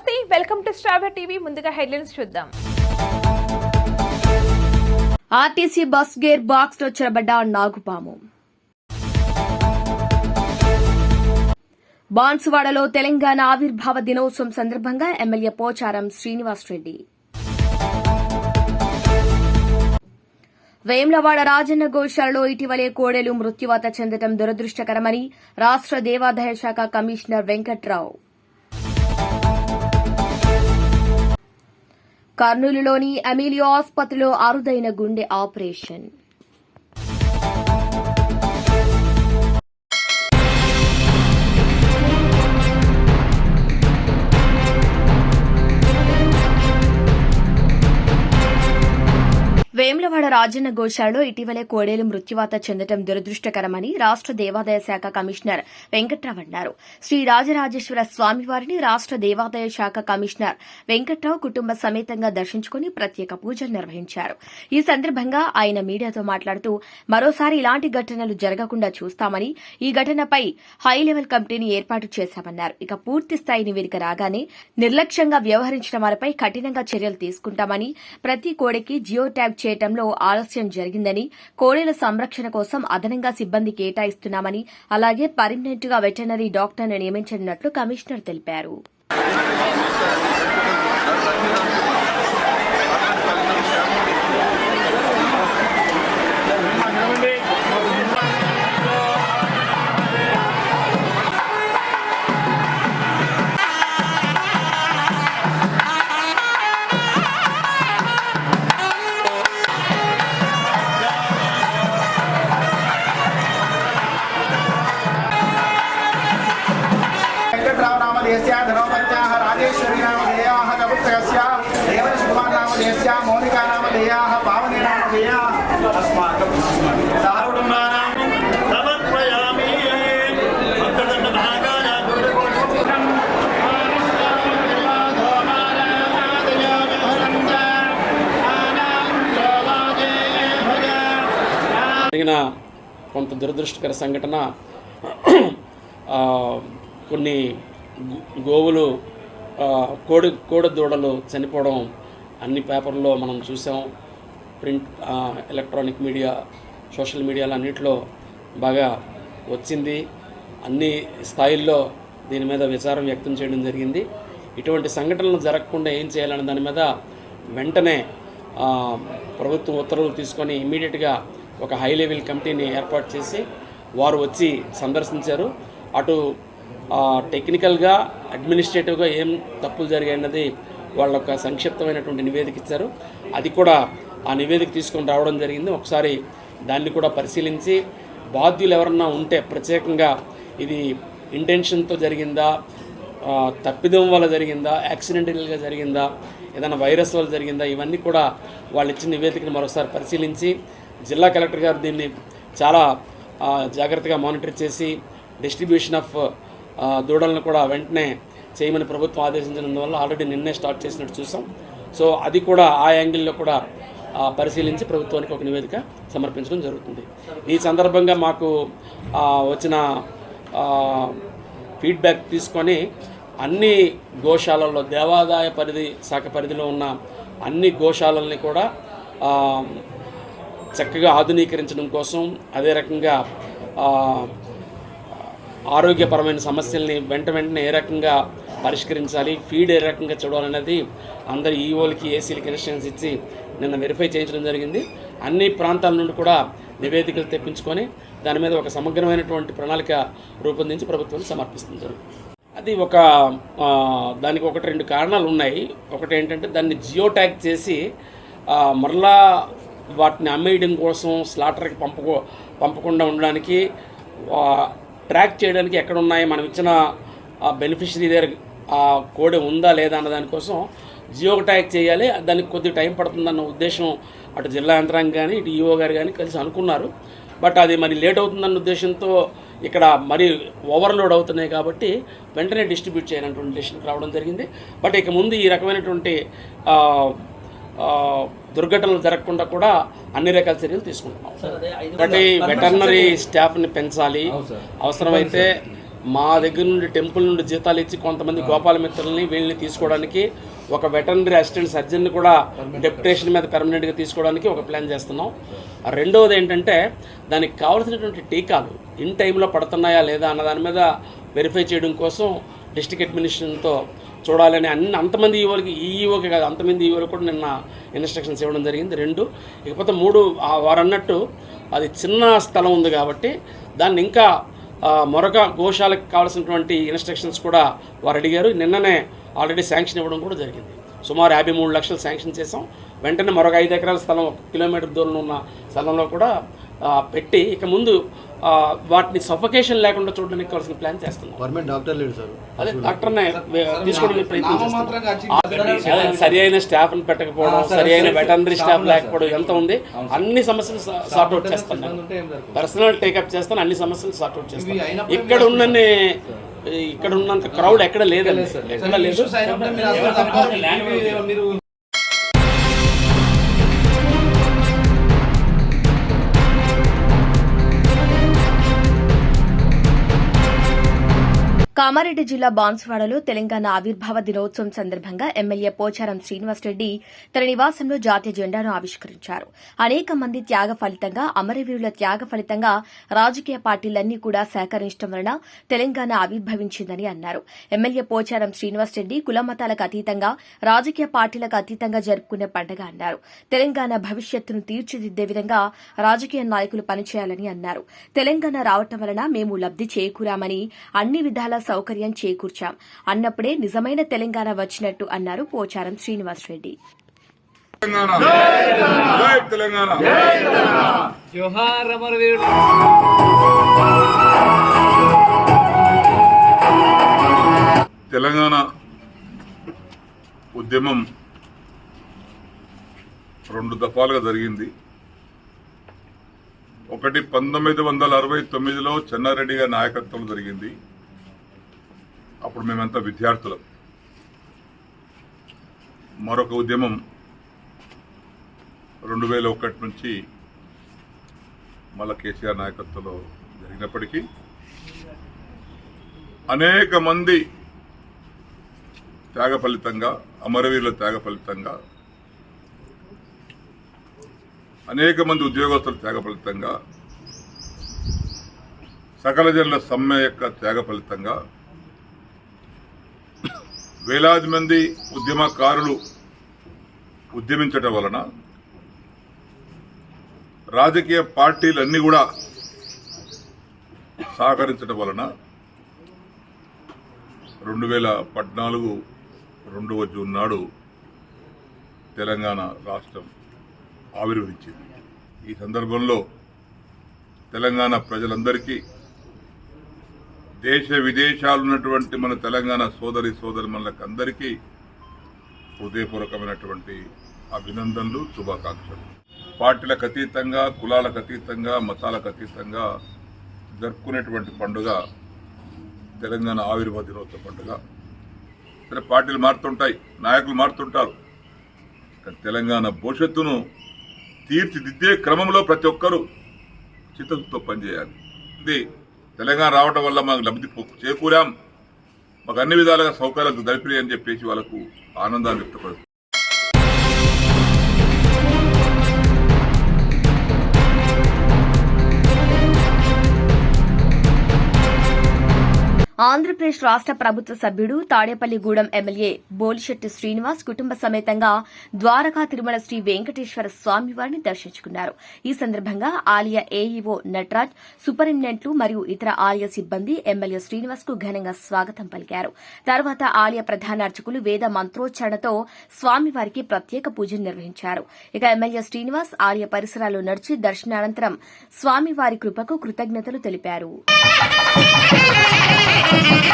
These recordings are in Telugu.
నమస్తే వెల్కమ్ టు స్ట్రాబెర్ టీవీ. ముందుగా హెడ్లైన్స్ చూద్దాం. ఆర్టీసీ బస్ గేర్ బాక్స్లో చెరబడ్డ నాగుపాము. బాన్సువాడలో తెలంగాణ ఆవిర్భావ దినోత్సవం సందర్భంగా ఎమ్మెల్యే పోచారం శ్రీనివాస్ రెడ్డి వేమ్లవాడ రాజన్న గోశాలలో ఇటీవలే కోడెలు మృత్యువాత చెందడం దురదృష్టకరమని రాష్ట్ర దేవాదాయ శాఖ కమిషనర్ వెంకట్రావు. కర్నూలులోని అమీలియో ఆసుపత్రిలో అరుదైన గుండె ఆపరేషన్. రాజన్న గోశాలలో ఇటీవలే కోడేలు మృత్యువాత చెందడం దురదృష్టకరమని రాష్ట్ర దేవాదాయ శాఖ కమిషనర్ వెంకట్రావు అన్నారు. శ్రీ రాజరాజేశ్వర స్వామివారిని రాష్ట్ర దేవాదాయ శాఖ కమిషనర్ వెంకట్రావు కుటుంబ సమేతంగా దర్శించుకుని ప్రత్యేక పూజలు నిర్వహించారు. ఈ సందర్భంగా ఆయన మీడియాతో మాట్లాడుతూ మరోసారి ఇలాంటి ఘటనలు జరగకుండా చూస్తామని ఈ ఘటనపై హై లెవెల్ కమిటీని ఏర్పాటు చేశామన్నారు. ఇక పూర్తి స్థాయి నివేదిక రాగానే నిర్లక్ష్యంగా వ్యవహరించిన వారిపై కఠినంగా చర్యలు తీసుకుంటామని ప్రతి కోడెకి జియో ట్యాగ్ చేయడంలో ఆలస్యం జరిగిందని కోడెల సంరక్షణ కోసం అదనంగా సిబ్బంది కేటాయిస్తున్నామని అలాగే పర్మనెంట్గా వెటర్నరీ డాక్టర్ను నియమించనున్నట్లు కమిషనర్ తెలిపారు. కొంత దురదృష్టకర సంఘటన కొన్ని గోవులు కోడి కోడి దూడలు చనిపోవడం అన్ని పేపర్లో మనం చూసాం. ప్రింట్ ఎలక్ట్రానిక్ మీడియా సోషల్ మీడియాలో అన్నింటిలో బాగా వచ్చింది. అన్ని స్థాయిల్లో దీని మీద విచారం వ్యక్తం చేయడం జరిగింది. ఇటువంటి సంఘటనలు జరగకుండా ఏం చేయాలనే దాని మీద వెంటనే ప్రభుత్వం ఉత్తర్వులు తీసుకొని ఇమీడియట్గా ఒక హై లెవెల్ కమిటీని ఏర్పాటు చేసి వారు వచ్చి సందర్శించారు. అటు టెక్నికల్గా అడ్మినిస్ట్రేటివ్గా ఏం తప్పులు జరిగాయన్నది వాళ్ళ ఒక సంక్షిప్తమైనటువంటి నివేదిక ఇచ్చారు. అది కూడా ఆ నివేదిక తీసుకొని రావడం జరిగింది. ఒకసారి దాన్ని కూడా పరిశీలించి బాధ్యులు ఎవరన్నా ఉంటే ప్రత్యేకంగా ఇది ఇంటెన్షన్తో జరిగిందా? తప్పిదం వల్ల జరిగిందా? యాక్సిడెంటల్గా జరిగిందా? ఏదైనా వైరస్ వల్ల జరిగిందా? ఇవన్నీ కూడా వాళ్ళు ఇచ్చిన నివేదికను మరోసారి పరిశీలించి జిల్లా కలెక్టర్ గారు దీన్ని చాలా జాగ్రత్తగా మానిటర్ చేసి డిస్ట్రిబ్యూషన్ ఆఫ్ దూడలను కూడా వెంటనే చేయమని ప్రభుత్వం ఆదేశించినందువల్ల ఆల్రెడీ నిన్నే స్టార్ట్ చేసినట్టు చూసాం. సో అది కూడా ఆ యాంగిల్లో కూడా పరిశీలించి ప్రభుత్వానికి ఒక నివేదిక సమర్పించడం జరుగుతుంది. ఈ సందర్భంగా మాకు వచ్చిన ఫీడ్బ్యాక్ తీసుకొని అన్ని గోశాలల్లో దేవాదాయ పరిధి శాఖ పరిధిలో ఉన్న అన్ని గోశాలల్ని కూడా చక్కగా ఆధునీకరించడం కోసం అదే రకంగా ఆరోగ్యపరమైన సమస్యల్ని వెంట వెంటనే ఏ రకంగా పరిష్కరించాలి ఫీడ్ ఏ రకంగా చూడాలనేది అందరి ఈఓలకి ఏసీలకి ఇన్స్ట్రక్షన్స్ ఇచ్చి నిన్న వెరిఫై చేయించడం జరిగింది. అన్ని ప్రాంతాల నుండి కూడా నివేదికలు తెప్పించుకొని దాని మీద ఒక సమగ్రమైనటువంటి ప్రణాళిక రూపొందించి ప్రభుత్వానికి సమర్పిస్తుంది. అది ఒక దానికి ఒకటి రెండు కారణాలు ఉన్నాయి. ఒకటి ఏంటంటే దాన్ని జియో ట్యాగ్ చేసి మరలా వాటిని అమ్మేయడం కోసం స్లాటర్కి పంపకో పంపకుండా ఉండడానికి ట్రాక్ చేయడానికి ఎక్కడ ఉన్నాయి మనం ఇచ్చిన బెనిఫిషరీ దగ్గర ఆ కోడ్ ఉందా లేదా అన్న దానికోసం జియో ట్యాగ్ చేయాలి. దానికి కొద్ది టైం పడుతుందన్న ఉద్దేశం అటు జిల్లా యంత్రాంగం కానీ ఇటు ఈఓ గారు కానీ కలిసి అనుకున్నారు. బట్ అది మరి లేట్ అవుతుందన్న ఉద్దేశంతో ఇక్కడ మరి ఓవర్లోడ్ అవుతున్నాయి కాబట్టి వెంటనే డిస్ట్రిబ్యూట్ చేయాలన్నటువంటి డెసిషన్కి రావడం జరిగింది. బట్ ఇక ముందు ఈ రకమైనటువంటి దుర్ఘటనలు జరగకుండా కూడా అన్ని రకాల చర్యలు తీసుకుంటున్నాం. ఒకటి వెటర్నరీ స్టాఫ్ని పెంచాలి. అవసరమైతే మా దగ్గర నుండి టెంపుల్ నుండి జీతాలు ఇచ్చి కొంతమంది గోపాల మిత్రుల్ని వీళ్ళని తీసుకోవడానికి ఒక వెటర్నరీ అసిస్టెంట్ సర్జన్ని కూడా డెప్యుటేషన్ మీద పెర్మనెంట్గా తీసుకోవడానికి ఒక ప్లాన్ చేస్తున్నాం. ఆ రెండవది ఏంటంటే దానికి కావాల్సినటువంటి టీకాలు ఇన్ టైంలో పడుతున్నాయా లేదా అన్న దాని మీద వెరిఫై చేయడం కోసం డిస్ట్రిక్ట్ అడ్మినిస్ట్రేషన్తో చూడాలని అన్ని అంతమంది ఈవోలకి ఈ ఈవోకి కాదు అంతమంది ఈవోలకు కూడా నిన్న ఇన్స్ట్రక్షన్స్ ఇవ్వడం జరిగింది. రెండు ఇకపోతే మూడు వారు అన్నట్టు అది చిన్న స్థలం ఉంది కాబట్టి దాన్ని ఇంకా మరొక గోశాలకు కావాల్సినటువంటి ఇన్స్ట్రక్షన్స్ కూడా వారు అడిగారు. నిన్ననే ఆల్రెడీ శాంక్షన్ ఇవ్వడం కూడా జరిగింది. సుమారు యాభై మూడు లక్షలు శాంక్షన్ చేసాం వెంటనే మరొక ఐదు ఎకరాల స్థలం ఒక కిలోమీటర్ దూరంలో ఉన్న స్థలంలో కూడా పెట్టి ఇక ముందు ఆ, వాటిని సఫకేషన్ లేకుండా చూడడానికి కావాల్సిన ప్లాన్ చేస్తున్నాం. గవర్నమెంట్ డాక్టర్ లేడు సార్. అదే డాక్టర్నే తీసుకోవడానికి ప్రయత్నం సరి అయిన స్టాఫ్ని పెట్టకపోవడం సరి అయిన వెటనరీ స్టాఫ్ లేకపోవడం ఎంత ఉంది? అన్ని సమస్యలు సార్ట్ అవుట్ చేస్తాను పర్సనల్ టేకప్ చేస్తాను అన్ని సమస్యలు సార్ట్ అవుట్ చేస్తాను ఇక్కడ ఉన్నన్ని ఇక్కడ ఉన్నంత క్రౌడ్ ఎక్కడ లేదండి. ఎక్కడ లేదు. కామారెడ్డి జిల్లా బాన్సువాడలో తెలంగాణ ఆవిర్భావ దినోత్సవం సందర్భంగా ఎమ్మెల్యే పోచారం శ్రీనివాసరెడ్డి తన నివాసంలో జాతీయ జెండాను ఆవిష్కరించారు. అనేక మంది త్యాగ ఫలితంగా అమరవీరుల త్యాగ ఫలితంగా రాజకీయ పార్టీలన్నీ కూడా సహకరించడం వలన తెలంగాణ ఆవిర్భవించిందని అన్నారు. ఎమ్మెల్యే పోచారం శ్రీనివాసరెడ్డి కులమతాలకు అతీతంగా రాజకీయ పార్టీలకు అతీతంగా జరుపుకునే పండుగ అన్నారు. తెలంగాణ భవిష్యత్తును తీర్చిదిద్దే విధంగా రాజకీయ నాయకులు పనిచేయాలని అన్నారు. తెలంగాణ రావటం వలన మేము లబ్ది చేకూరామని అన్ని విధాల సౌకర్యం చేకూర్చాం. అన్నప్పుడే నిజమైన తెలంగాణ వచ్చినట్టు అన్నారు పోచారం శ్రీనివాసరెడ్డి. రెడ్డి తెలంగాణ జోహార్ అమరవీరుడు తెలంగాణ ఉద్యమం రెండు దఫాలుగా జరిగింది. ఒకటి పంతొమ్మిది వందల అరవై తొమ్మిదిలో చెన్నారెడ్డి గారి నాయకత్వం జరిగింది. అప్పుడు మేమంతా విద్యార్థులం. మరొక ఉద్యమం రెండు వేల ఒకటి నుంచి మళ్ళా కేసీఆర్ నాయకత్వంలో జరిగినప్పటికీ అనేక మంది త్యాగ ఫలితంగా అమరవీరుల త్యాగ ఫలితంగా అనేక మంది ఉద్యోగస్తుల త్యాగ ఫలితంగా సకల జనుల సమ్మె యొక్క త్యాగ ఫలితంగా వేలాది మంది ఉద్యమకారులు ఉద్యమించటం వలన రాజకీయ పార్టీలన్నీ కూడా సహకరించడం వలన రెండు వేల పద్నాలుగు రెండవ జూన్ నాడు తెలంగాణ రాష్ట్రం ఆవిర్భవించింది. ఈ సందర్భంలో తెలంగాణ ప్రజలందరికీ దేశ విదేశాలు ఉన్నటువంటి మన తెలంగాణ సోదరి సోదరి అందరికీ హృదయపూర్వకమైనటువంటి అభినందనలు శుభాకాంక్షలు. పార్టీలకు అతీతంగా కులాలకు అతీతంగా మతాలకు అతీతంగా జరుపుకునేటువంటి పండుగ తెలంగాణ ఆవిర్భావ దినోత్సవ పండుగ. సరే పార్టీలు మారుతుంటాయి నాయకులు మారుతుంటారు. కానీ తెలంగాణ భవిష్యత్తును తీర్చిదిద్దే క్రమంలో ప్రతి ఒక్కరూ చిత్తశుద్ధితో పనిచేయాలి. ఇది తెలంగాణ రావడం వల్ల మాకు లబ్ధి చేకూరాం. మాకు అన్ని విధాలుగా సౌకర్యాలు దరిపినాయి అని చెప్పేసి వాళ్ళకు ఆనందాన్ని వ్యక్తపడుతుంది ఆంధ్రప్రదేశ్ రాష్ట్ర ప్రభుత్వ సభ్యుడు తాడేపల్లిగూడెం ఎమ్మెల్యే బోలిశెట్టి శ్రీనివాస్ కుటుంబ సమేతంగా ద్వారకా తిరుమల శ్రీ వెంకటేశ్వర స్వామివారిని దర్శించుకున్నారు. ఈ సందర్భంగా ఆలయ ఏఈఓ నటరాజ్ సూపరింటెండెంట్లు మరియు ఇతర ఆలయ సిబ్బంది ఎమ్మెల్యే శ్రీనివాస్కు ఘనంగా స్వాగతం పలికారు. తర్వాత ఆలయ ప్రధాన అర్చకులు వేద మంత్రోచ్చారణతో స్వామివారికి ప్రత్యేక పూజలు నిర్వహించారు. ఇక ఎమ్మెల్యే శ్రీనివాస్ ఆలయ పరిసరాల్లో నడిచి దర్శనానంతరం స్వామివారి కృపకు కృతజ్ఞతలు తెలిపారు. Yeah.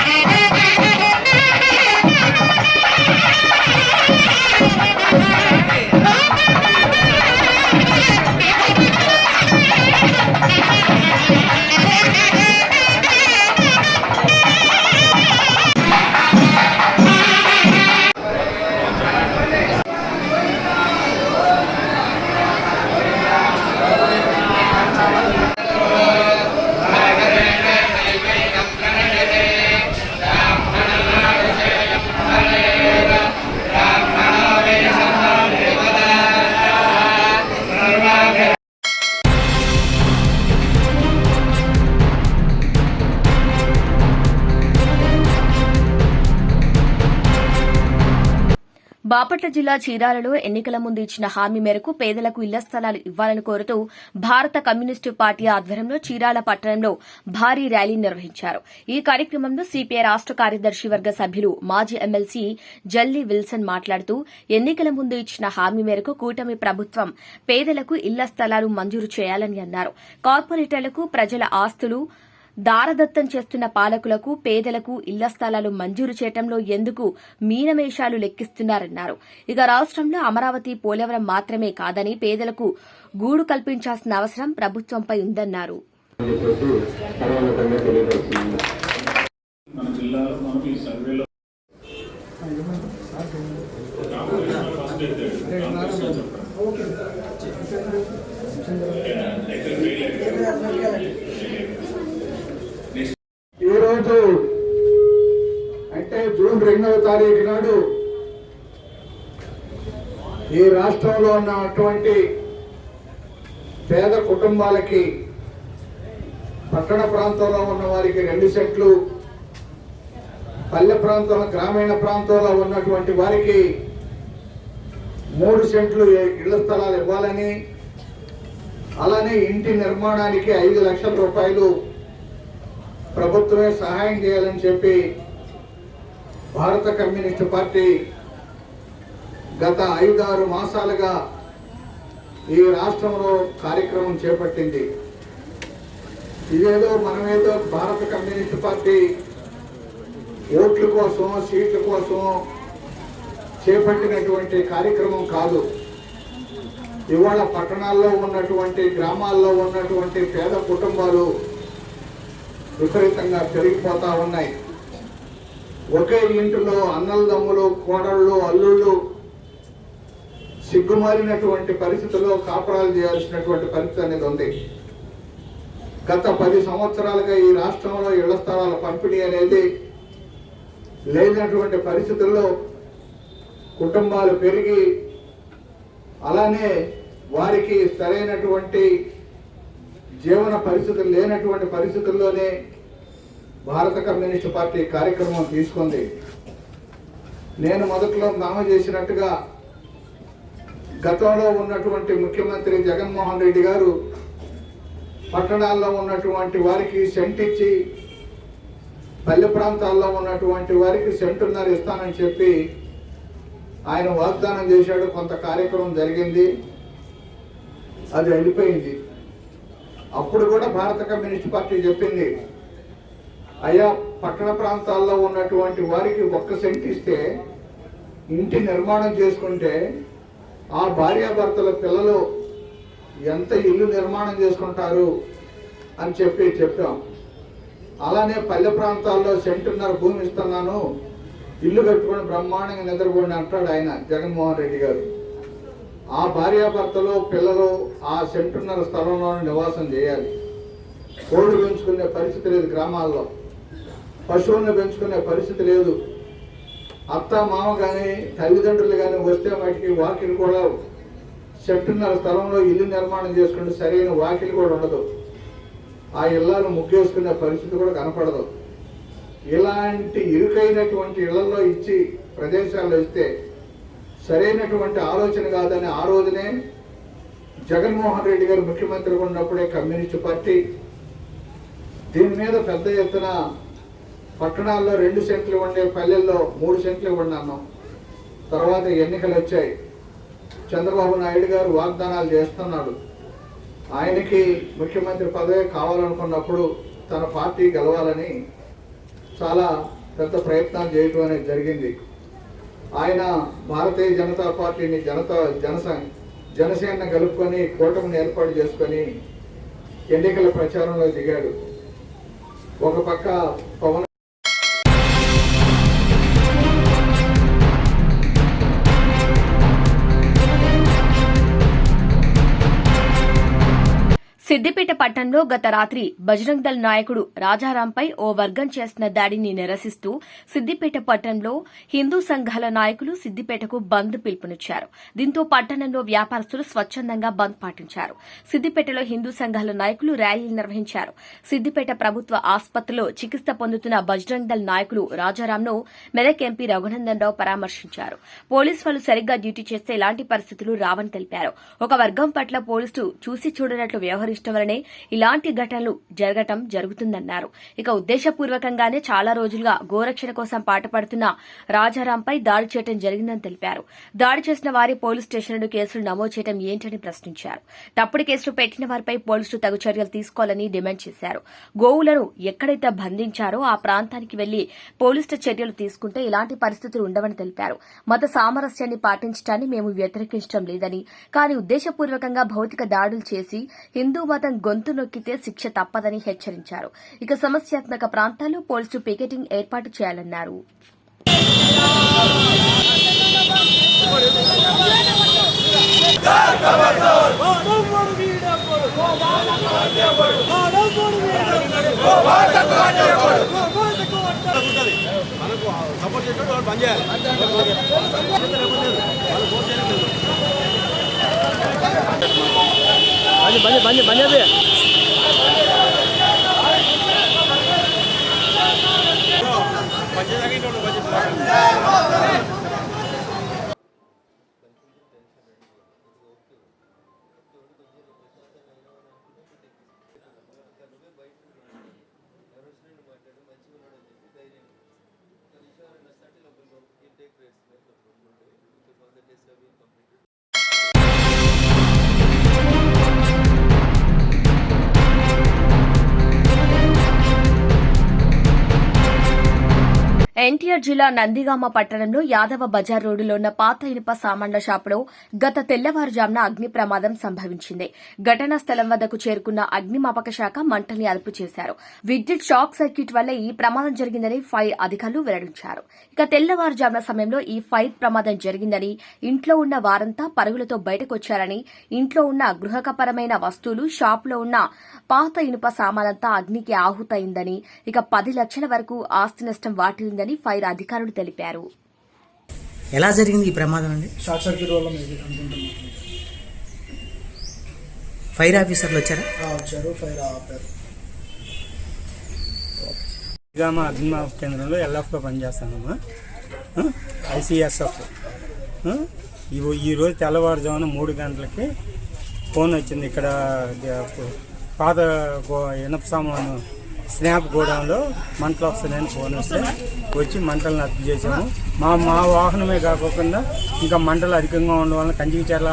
బాపట్ల జిల్లా చీరాలలో ఎన్నికల ముందు ఇచ్చిన హామీ మేరకు పేదలకు ఇళ్ళ స్థలాలు ఇవ్వాలని కోరుతూ భారత కమ్యూనిస్టు పార్టీ ఆధ్వర్యంలో చీరాల పట్టణంలో భారీ ర్యాలీ నిర్వహించారు. ఈ కార్యక్రమంలో సిపిఐ రాష్ట కార్యదర్శి వర్గ సభ్యులు మాజీ ఎమ్మెల్సీ జల్లి విల్సన్ మాట్లాడుతూ ఎన్నికల ముందు ఇచ్చిన హామీ మేరకు కూటమి ప్రభుత్వం పేదలకు ఇళ్ళ స్థలాలు మంజూరు చేయాలని అన్నారు. కార్పొరేటర్లకు ప్రజల ఆస్తులు దారదత్తం చేస్తున్న పాలకులకు పేదలకు ఇళ్ళ స్థలాలు మంజూరు చేయటంలో ఎందుకు మీనమేషాలు లెక్కిస్తున్నారన్నారు. ఇక రాష్ట్రంలో అమరావతి పోలవరం మాత్రమే కాదని పేదలకు గూడు కల్పించాల్సిన అవసరం ప్రభుత్వంపై ఉందన్నారు జిల్లాలో మనం ఈ సర్వేలో ఈరోజు అంటే జూన్ రెండవ తారీఖు నాడు ఈ రాష్ట్రంలో ఉన్నటువంటి పేద కుటుంబాలకి పట్టణ ప్రాంతంలో ఉన్న వారికి రెండు సెట్లు పల్లె ప్రాంతంలో గ్రామీణ ప్రాంతంలో ఉన్నటువంటి వారికి మూడు సెంట్లు ఇళ్ళ స్థలాలు ఇవ్వాలని అలానే ఇంటి నిర్మాణానికి ఐదు లక్షల రూపాయలు ప్రభుత్వమే సహాయం చేయాలని చెప్పి భారత కమ్యూనిస్ట్ పార్టీ గత ఐదారు మాసాలుగా ఈ రాష్ట్రంలో కార్యక్రమం చేపట్టింది. ఇదేదో మనమేదో భారత కమ్యూనిస్ట్ పార్టీ ఓట్ల కోసం సీట్ల కోసం చేపట్టినటువంటి కార్యక్రమం కాదు. ఇవాళ పట్టణాల్లో ఉన్నటువంటి గ్రామాల్లో ఉన్నటువంటి పేద కుటుంబాలు విపరీతంగా పెరిగిపోతూ ఉన్నాయి. ఒకే ఇంటిలో అన్నలదమ్ములు కోడళ్ళు అల్లుళ్ళు సిగ్గుమారినటువంటి పరిస్థితుల్లో కాపురాలు చేయాల్సినటువంటి పరిస్థితి అనేది ఉంది. గత పది సంవత్సరాలుగా ఈ రాష్ట్రంలో ఇళ్ళ స్థలాల పంపిణీ అనేది లేనటువంటి పరిస్థితుల్లో కుటుంబాలు పెరిగి అలానే వారికి సరైనటువంటి జీవన పరిస్థితులు లేనటువంటి పరిస్థితుల్లోనే భారత కమ్యూనిస్టు పార్టీ కార్యక్రమం తీసుకుంది. నేను మొదట్లో నామ చేసినట్టుగా గతంలో ఉన్నటువంటి ముఖ్యమంత్రి జగన్మోహన్ రెడ్డి గారు పట్టణాల్లో ఉన్నటువంటి వారికి సెంట్ ఇచ్చి పల్లె ప్రాంతాల్లో ఉన్నటువంటి వారికి సెంటున్నర ఇస్తానని చెప్పి ఆయన వాగ్దానం చేశాడు. కొంత కార్యక్రమం జరిగింది. అది వెళ్ళిపోయింది అప్పుడు కూడా భారత కమ్యూనిస్ట్ పార్టీ చెప్పింది అయ్యా పట్టణ ప్రాంతాల్లో ఉన్నటువంటి వారికి ఒక్క సెంట్ ఇస్తే ఇంటి నిర్మాణం చేసుకుంటే ఆ భార్యాభర్తల పిల్లలు ఎంత ఇల్లు నిర్మాణం చేసుకుంటారు? అని చెప్పి చెప్పాం. అలానే పల్లె ప్రాంతాల్లో సెంటున్నర భూమి ఇస్తున్నాను ఇల్లు కట్టుకొని బ్రహ్మాండంగా నిద్రపోండి అంటాడు ఆయన జగన్మోహన్ రెడ్డి గారు. ఆ భార్యాభర్తలు పిల్లలు ఆ సెంటున్నర స్థలంలో నివాసం చేయాలి. కోళ్ళు పెంచుకునే పరిస్థితి లేదు గ్రామాల్లో. పశువులను పెంచుకునే పరిస్థితి లేదు. అత్త మామ కానీ తల్లిదండ్రులు కానీ వస్తే వాటికి వాకిలు కూడా సెంటున్నర స్థలంలో ఇల్లు నిర్మాణం చేసుకుంటే సరైన వాకిలు కూడా ఉండదు. ఆ ఇళ్ళను ముగ్గేసుకునే పరిస్థితి కూడా కనపడదు. ఇలాంటి ఇరుకైనటువంటి ఇళ్ళలో ఇచ్చి ప్రదేశాల్లో ఇస్తే సరైనటువంటి ఆలోచన కాదని ఆ రోజునే జగన్మోహన్ రెడ్డి గారు ముఖ్యమంత్రిగా ఉన్నప్పుడే కమ్యూనిస్ట్ పార్టీ దీని మీద పెద్ద ఎత్తున పట్టణాల్లో రెండు సెంట్లు ఉండే పల్లెల్లో మూడు సెంట్లు ఉన్నాను తర్వాత ఎన్నికలు వచ్చాయి. చంద్రబాబు నాయుడు గారు వాగ్దానాలు చేస్తున్నాడు. ఆయనకి ముఖ్యమంత్రి పదవి కావాలనుకున్నప్పుడు తన పార్టీ గెలవాలని చాలా పెద్ద ప్రయత్నాలు చేయటం అనేది జరిగింది. ఆయన భారతీయ జనతా పార్టీని జనతా జనస జనసేన కలుపుకొని కూటమిని ఏర్పాటు చేసుకొని ఎన్నికల ప్రచారంలో దిగాడు. ఒక పక్క సిద్దిపేట పట్టణంలో గత రాత్రి బజరంగ్ దళ్ నాయకుడు రాజారాంపై ఓ వర్గం చేసిన దాడిని నిరసిస్తూ సిద్దిపేట పట్టణంలో హిందూ సంఘాల నాయకులు సిద్దిపేటకు బంద్ పిలుపునిచ్చారు. దీంతో పట్టణంలో వ్యాపారస్తులు స్వచ్ఛందంగా బంద్ పాటించారు. సిద్దిపేటలో హిందూ సంఘాల నాయకులు ర్యాలీలు నిర్వహించారు. సిద్దిపేట ప్రభుత్వ ఆసుపత్రిలో చికిత్స పొందుతున్న బజరంగ్ దళ్ నాయకులు రాజారాంను మెదక్ ఎంపీ రఘునందన్ రావు పరామర్శించారు. పోలీసు వాళ్ళు సరిగ్గా డ్యూటీ చేస్తే ఇలాంటి పరిస్థితులు రావని తెలిపారు. ఒక వర్గం పట్ల పోలీసులు చూసి చూడనట్లు వ్యవహరించడం వలనే ఇలాంటి ఘటనలు జరగటం జరుగుతుందన్నారు. ఇక ఉద్దేశపూర్వకంగానే చాలా రోజులుగా గోరక్షణ కోసం పాటుపడుతున్న రాజారాంపై దాడి చేయడం జరిగిందని తెలిపారు. దాడి చేసిన వారి పోలీస్ స్టేషన్లు కేసులు నమోదు చేయడం ఏంటని ప్రశ్నించారు. తప్పుడు కేసులు పెట్టిన వారిపై పోలీసులు తగు చర్యలు తీసుకోవాలని డిమాండ్ చేశారు. గోవులను ఎక్కడైతే బంధించారో ఆ ప్రాంతానికి వెళ్ళి పోలీసుల చర్యలు తీసుకుంటే ఇలాంటి పరిస్థితులు ఉండవని తెలిపారు. మత సామరస్యాన్ని పాటించడాన్ని మేము వ్యతిరేకించడం లేదని కానీ ఉద్దేశపూర్వకంగా భౌతిక దాడులు చేసి హిందూ మతం గొంతు నొక్కితే శిక్ష తప్పదని హెచ్చరించారు. ఇక సమస్యాత్మక ప్రాంతాల్లో పోలీసులు పికెటింగ్ ఏర్పాటు చేయాలన్నారు. 많이 많이 많이 많이 하대. 맞지? 자기 돈으로 맞지? ఎన్టీఆర్ జిల్లా నందిగామ పట్టణంలో యాదవ బజార్ రోడ్డులో ఉన్న పాత ఇనుప సామాన్ల షాపులో గత తెల్లవారుజామున అగ్ని ప్రమాదం సంభవించింది. ఘటనా స్థలం వద్దకు చేరుకున్న అగ్నిమాపక శాఖ మంటల్ని అదుపు చేశారు. విద్యుత్ షాక్ సర్క్యూట్ వల్ల ఈ ప్రమాదం జరిగిందని ఫైర్ అధికారులు వెల్లడించారు. ఇక తెల్లవారుజామున సమయంలో ఈ ఫైర్ ప్రమాదం జరిగిందని ఇంట్లో ఉన్న వారంతా పరుగులతో బయటకొచ్చారని ఇంట్లో ఉన్న గృహకపరమైన వస్తువులు షాపులో ఉన్న పాత ఇనుప సామానంతా అగ్నికి ఆహుతయిందని ఇక పది లక్షల వరకు ఆస్తి నష్టం వాటిల్లిందని ఫైర్ అధికారులు తెలిపారు. ఎలా జరిగింది ఈ ప్రమాదం అండి? షార్ట్ సర్క్యూట్ వల్ల ఫైర్ ఆఫీసర్లు వచ్చారా? వచ్చారు ఫైర్ ఆపారు. అగ్నిమాపక కేంద్రంలో ఎల్ఎఫ్గా పనిచేస్తానమ్మా. ఐసిఎస్ఎఫ్. ఇవి ఈరోజు తెల్లవారుజామున మూడు గంటలకి ఫోన్ వచ్చింది. ఇక్కడ పాత ఇనప సామాను స్నాప్ గోడౌన్లో మంటలు వస్తున్నాయని ఫోన్ వస్తే వచ్చి మంటలను అదుపు చేసాము మా మా వాహనమే కాకుండా ఇంకా మంటలు అధికంగా ఉండడం వల్ల కంచికిచర్ల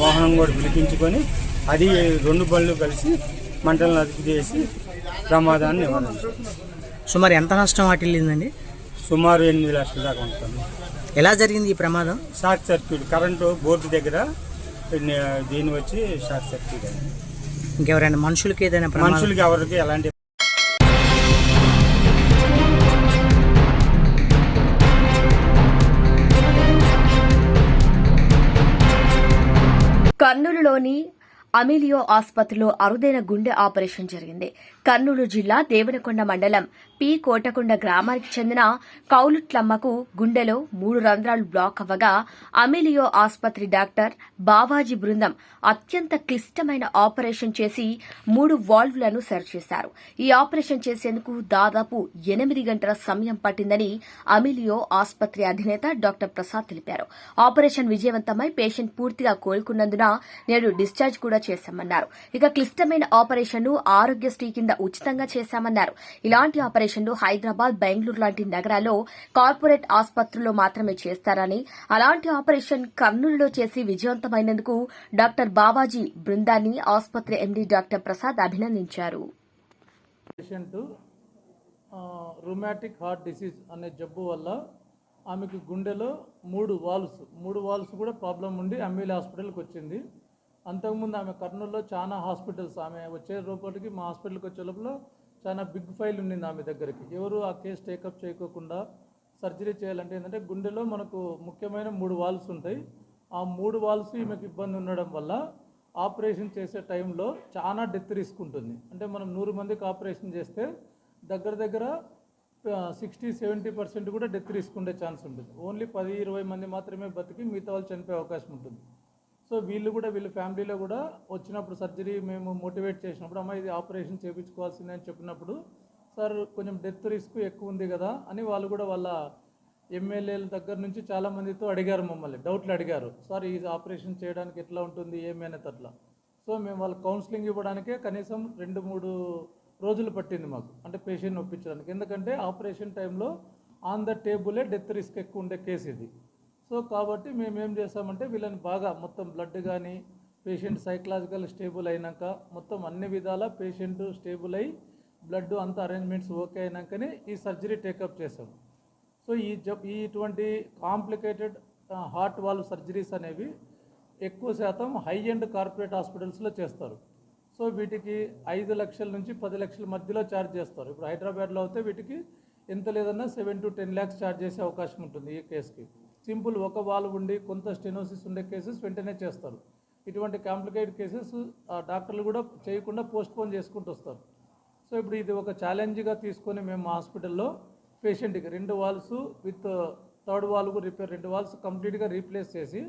వాహనం కూడా పిలిపించుకొని అది రెండు బళ్ళు కలిసి మంటలను అదుపు చేసి ప్రమాదాన్ని నివారించాం సుమారు ఎంత నష్టం వాటిల్లిందండి? సుమారు ఎనిమిది లక్షల దాకా ఉంటుంది ఎలా జరిగింది ఈ ప్రమాదం? షార్ట్ సర్క్యూట్ కరెంటు బోర్డు దగ్గర దీని వచ్చి షార్ట్ సర్క్యూట్ అయింది. ఇంకెవరైనా మనుషులకి ఏదైనా మనుషులకి ఎవరికి ఎలాంటి కర్నూలులోని అమిలియో ఆసుపత్రిలో అరుదైన గుండె ఆపరేషన్ జరిగింది. కర్నూలు జిల్లా దేవనకొండ మండలం పి. కోటకొండ గ్రామానికి చెందిన కౌలుట్లమ్మకు గుండెలో మూడు రంధ్రాలు బ్లాక్ అవ్వగా అమిలియో ఆసుపత్రి డాక్టర్ బావాజీ బృందం అత్యంత క్లిష్టమైన ఆపరేషన్ చేసి మూడు వాల్వ్లను సరిచేశారు. ఈ ఆపరేషన్ చేసేందుకు దాదాపు ఎనిమిది గంటల సమయం పట్టిందని అమిలియో ఆసుపత్రి అధినేత డాక్టర్ ప్రసాద్ తెలిపారు. ఆపరేషన్ విజయవంతమై పేషెంట్ పూర్తిగా కోలుకున్నందున నేడు డిశ్చార్జ్ కూడా చేశామన్నారు. ఇక క్లిష్టమైన ఆపరేషన్ను ఆరోగ్యశ్రీ కింద ఉచితంగా చేశామన్నారు. ఇలాంటి ఆపరేషన్లు హైదరాబాద్ బెంగళూరు లాంటి నగరాల్లో కార్పొరేట్ ఆసుపత్రుల్లో మాత్రమే చేస్తారని అలాంటి ఆపరేషన్ కర్నూలులో చేసి విజయవంతమైనందుకు డాక్టర్ బావాజీ బృందాన్ని ఆసుపత్రి ఎండీ డాక్టర్ ప్రసాద్ అభినందించారు. రుమాటిక్ హార్ట్ డిసీజ్ అనే జబ్బు వల్ల ఆమెకు గుండెలో మూడు వాల్స్ మూడు వాల్స్ కూడా ప్రాబ్లం ఉండి అమ్మీలి హాస్పిటల్కి వచ్చింది. అంతకుముందు ఆమె కర్నూలులో చాలా హాస్పిటల్స్ ఆమె వచ్చే లోపలికి మా హాస్పిటల్కి వచ్చే లోపల చాలా బిగ్ ఫైల్ ఉండింది ఆమె దగ్గరికి. ఎవరు ఆ కేసు టేకప్ చేయకోకుండా సర్జరీ చేయాలంటే ఏంటంటే గుండెలో మనకు ముఖ్యమైన మూడు వాల్స్ ఉంటాయి. ఆ మూడు వాల్స్ ఈమెకు ఇబ్బంది ఉండడం వల్ల ఆపరేషన్ చేసే టైంలో చాలా డెత్ రిస్క్ ఉంటుంది. అంటే మనం నూరు మందికి ఆపరేషన్ చేస్తే దగ్గర దగ్గర సిక్స్టీ సెవెంటీ పర్సెంట్ కూడా డెత్ రిస్క్ ఉండే ఛాన్స్ ఉంటుంది. ఓన్లీ పది ఇరవై మంది మాత్రమే బతికి మిగతా వాళ్ళు చనిపోయే అవకాశం ఉంటుంది. సో వీళ్ళు కూడా వీళ్ళ ఫ్యామిలీలో కూడా వచ్చినప్పుడు సర్జరీ మేము మోటివేట్ చేసినప్పుడు అమ్మ ఇది ఆపరేషన్ చేయించుకోవాల్సిందే అని చెప్పినప్పుడు సార్ కొంచెం డెత్ రిస్క్ ఎక్కువ ఉంది కదా అని వాళ్ళు కూడా వాళ్ళ ఎమ్మెల్యేల దగ్గర నుంచి చాలా మందితో అడిగారు మమ్మల్ని డౌట్లు అడిగారు. సార్ ఇది ఆపరేషన్ చేయడానికి ఎట్లా ఉంటుంది ఏమైనా అట్లా. సో మేము వాళ్ళ కౌన్సిలింగ్ ఇవ్వడానికే కనీసం రెండు మూడు రోజులు పట్టింది మాకు అంటే పేషెంట్ ఒప్పించడానికి. ఎందుకంటే ఆపరేషన్ టైంలో ఆన్ ద టేబులే డెత్ రిస్క్ ఎక్కువ ఉండే కేసు ఇది. సో కాబట్టి మేము ఏం చేస్తామంటే వీళ్ళని బాగా మొత్తం బ్లడ్ కానీ పేషెంట్ సైకలాజికల్ స్టేబుల్ అయినాక మొత్తం అన్ని విధాల పేషెంట్ స్టేబుల్ అయ్యి బ్లడ్ అంత అరేంజ్మెంట్స్ ఓకే అయినాకనే ఈ సర్జరీ టేకప్ చేసాం సో ఈ జబ్ ఈ ఇటువంటి కాంప్లికేటెడ్ హార్ట్ వాల్వ్ సర్జరీస్ అనేవి ఎక్కువ శాతం హై ఎండ్ కార్పొరేట్ హాస్పిటల్స్లో చేస్తారు. సో వీటికి ఐదు లక్షల నుంచి పది లక్షల మధ్యలో ఛార్జ్ చేస్తారు. ఇప్పుడు హైదరాబాద్లో అయితే వీటికి ఎంత లేదన్నా seven to ten lakhs charge చేసే అవకాశం ఉంటుంది ఈ కేసుకి సింపుల్ ఒక వాల్ ఉండి కొంత స్టెనోసిస్ ఉండే కేసెస్ వెంటనే చేస్తారు. ఇటువంటి కాంప్లికేటెడ్ కేసెస్ డాక్టర్లు కూడా చేయకుండా పోస్ట్పోన్ చేసుకుంటూ వస్తారు. సో ఇప్పుడు ఇది ఒక ఛాలెంజ్గా తీసుకొని మేము హాస్పిటల్లో పేషెంట్కి రెండు వాల్స్ విత్ థర్డ్ వాల్కు రిపేర్ రెండు వాల్స్ కంప్లీట్గా రీప్లేస్ చేసి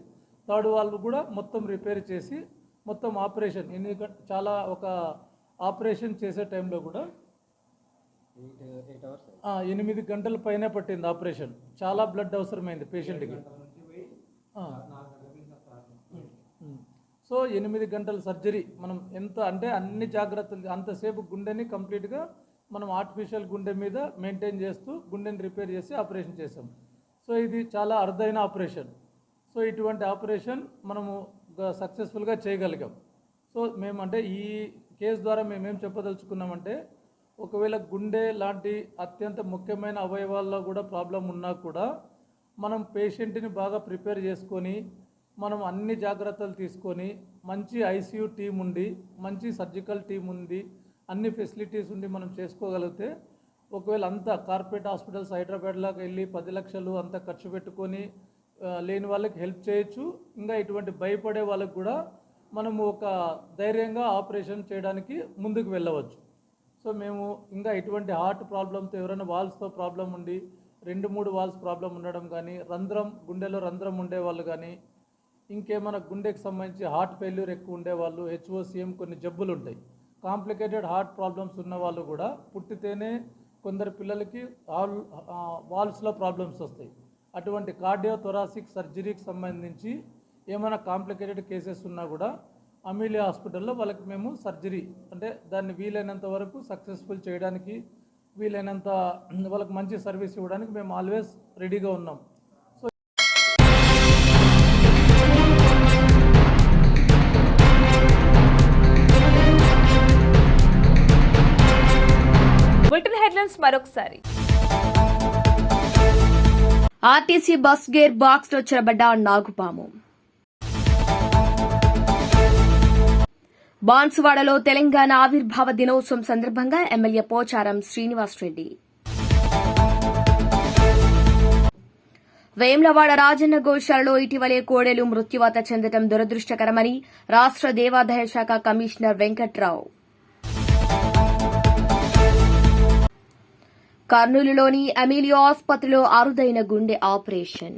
థర్డ్ వాల్ కూడా మొత్తం రిపేర్ చేసి మొత్తం ఆపరేషన్ ఎందుకంటే చాలా ఒక ఆపరేషన్ చేసే టైంలో కూడా ఎనిమిది గంటల పైనే పట్టింది ఆపరేషన్. చాలా బ్లడ్ అవసరమైంది పేషెంట్కి. సో ఎనిమిది గంటల సర్జరీ మనం ఎంత అంటే అన్ని జాగ్రత్తలు అంతసేపు గుండెని కంప్లీట్గా మనం ఆర్టిఫిషియల్ గుండె మీద మెయింటైన్ చేస్తూ గుండెని రిపేర్ చేసి ఆపరేషన్ చేసాం సో ఇది చాలా అరుదైన ఆపరేషన్ సో ఇటువంటి ఆపరేషన్ మనము సక్సెస్ఫుల్గా చేయగలిగాం. సో మేము అంటే ఈ కేసు ద్వారా మేమేం చెప్పదలుచుకున్నామంటే ఒకవేళ గుండె లాంటి అత్యంత ముఖ్యమైన అవయవాల్లో కూడా ప్రాబ్లం ఉన్నా కూడా మనం పేషెంట్ని బాగా ప్రిపేర్ చేసుకొని మనం అన్ని జాగ్రత్తలు తీసుకొని మంచి ఐసీయూ టీం ఉండి మంచి సర్జికల్ టీం ఉంది అన్ని ఫెసిలిటీస్ ఉండి మనం చేసుకోగలిగితే ఒకవేళ అంతా కార్పొరేట్ హాస్పిటల్స్ హైదరాబాద్లోకి వెళ్ళి పది లక్షలు అంతా ఖర్చు పెట్టుకొని లేని వాళ్ళకి హెల్ప్ చేయొచ్చు. ఇంకా ఇటువంటి భయపడే వాళ్ళకి కూడా మనము ఒక ధైర్యంగా ఆపరేషన్ చేయడానికి ముందుకు వెళ్ళవచ్చు. సో మేము ఇంకా ఇటువంటి హార్ట్ ప్రాబ్లంతో ఎవరైనా వాల్స్తో ప్రాబ్లం ఉండి రెండు మూడు వాల్స్ ప్రాబ్లం ఉండడం కానీ రంధ్రం గుండెలో రంధ్రం ఉండేవాళ్ళు కానీ ఇంకేమైనా గుండెకి సంబంధించి హార్ట్ ఫెయిల్యూర్ ఎక్కువ ఉండేవాళ్ళు హెచ్ఓసిఎం కొన్ని జబ్బులు ఉంటాయి. కాంప్లికేటెడ్ హార్ట్ ప్రాబ్లమ్స్ ఉన్న వాళ్ళు కూడా పుట్టితేనే కొందరు పిల్లలకి ఆల్ వాల్స్లో ప్రాబ్లమ్స్ వస్తాయి. అటువంటి కార్డియో థొరాసిక్ సర్జరీకి సంబంధించి ఏమైనా కాంప్లికేటెడ్ కేసెస్ ఉన్నా కూడా అమీలియా హాస్పిటల్లో వాళ్ళకి మేము సర్జరీ అంటే దాన్ని వీలైనంత వరకు సక్సెస్ఫుల్ చేయడానికి వీలైనంత వాళ్ళకి మంచి సర్వీస్ ఇవ్వడానికి మేము ఆల్వేస్ రెడీగా ఉన్నాం. సో బులెటిన్ హెడ్లైన్స్ మరొకసారి. ఆర్టీసీ బస్ గేర్ బాక్స్లో చొరబడ్డ నాగుపాము. బాన్సువాడలో తెలంగాణ ఆవిర్భావ దినోత్సవం సందర్భంగా ఎమ్మెల్యే పోచారం శ్రీనివాసరెడ్డి. వేమ్లవాడ రాజన్న గోశాలలో ఇటీవలే కోడెలు మృత్యువాత చెందడం దురదృష్టకరమని రాష్ట్ర దేవాదాయ శాఖ కమిషనర్ వెంకట్రావు. కర్నూలులోని అమీలియో ఆసుపత్రిలో అరుదైన గుండె ఆపరేషన్.